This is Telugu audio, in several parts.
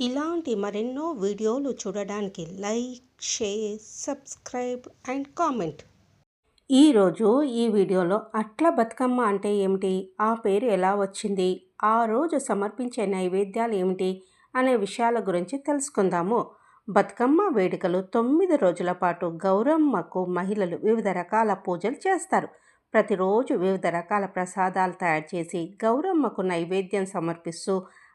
ఇలాంటి మరెన్నో వీడియోలు చూడడానికి like share subscribe and comment. ఈరోజు ఈ వీడియోలో అట్ల బతుకమ్మ అంటే ఏమిటి? ఆ పేరు ఎలా వచ్చింది? ఆ రోజు సమర్పించే నైవేద్యాలు ఏమిటి? అనే విషయాల గురించి తెలుసుకుందాము. బతుకమ్మ వేడుకలు తొమ్మిది రోజుల పాటు గౌరమ్మకు మహిళలు వివిధ రకాల పూజలు చేస్తారు. ప్రతిరోజు వివిధ రకాల ప్రసాదాలు తయారు చేసి గౌరమ్మకు నైవేద్యం సమర్పిస్తూ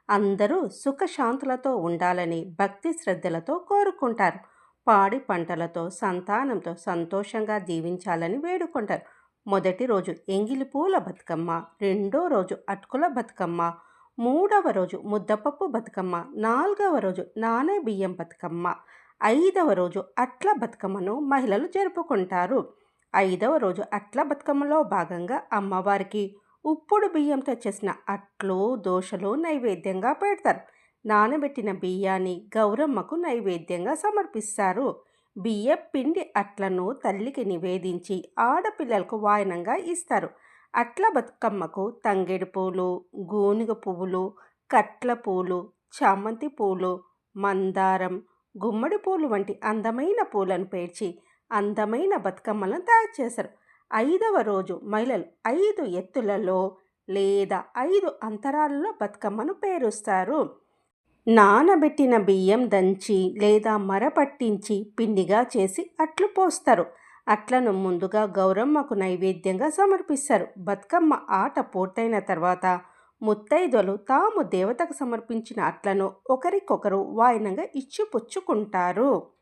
అందరూ సుఖశాంతులతో ఉండాలని భక్తి శ్రద్ధలతో కోరుకుంటారు. పాడి పంటలతో సంతానంతో సంతోషంగా జీవించాలని వేడుకుంటారు. మొదటి రోజు ఎంగిలి పూల బతుకమ్మ రెండో రోజు అటుకుల బతుకమ్మ మూడవ రోజు ముద్దపప్పు బతుకమ్మ నాలుగవ రోజు నానే బియ్యం బతుకమ్మ ఐదవ రోజు అట్ల బతుకమ్మను మహిళలు జరుపుకుంటారు. ఐదవ రోజు అట్ల బతుకమ్మలో భాగంగా అమ్మవారికి ఉప్పుడు బియ్యంతో చేసిన అట్లు దోశలు నైవేద్యంగా పెడతారు. నానబెట్టిన బియ్యాన్ని గౌరమ్మకు నైవేద్యంగా సమర్పిస్తారు. బియ్య పిండి అట్లను తల్లికి నివేదించి ఆడపిల్లలకు వాయనంగా ఇస్తారు. అట్ల బతుకమ్మకు తంగేడు పూలు గూనుగ పువ్వులు కట్ల పూలు చామంతి పూలు మందారం గుమ్మడి పూలు వంటి అందమైన పూలను పేర్చి అందమైన బతుకమ్మలను తయారు చేశారు ఐదవ రోజు మహిళలు ఐదు ఎత్తులలో లేదా ఐదు అంతరాలలో బతుకమ్మను పేరుస్తారు. నానబెట్టిన బియ్యం దంచి లేదా మరపట్టించి పిండిగా చేసి అట్లు పోస్తారు. అట్లను ముందుగా గౌరమ్మకు నైవేద్యంగా సమర్పిస్తారు. బతుకమ్మ ఆట పూర్తయిన తర్వాత ముత్తైదులు తాము దేవతకు సమర్పించిన అట్లను ఒకరికొకరు వాయినంగా ఇచ్చిపుచ్చుకుంటారు.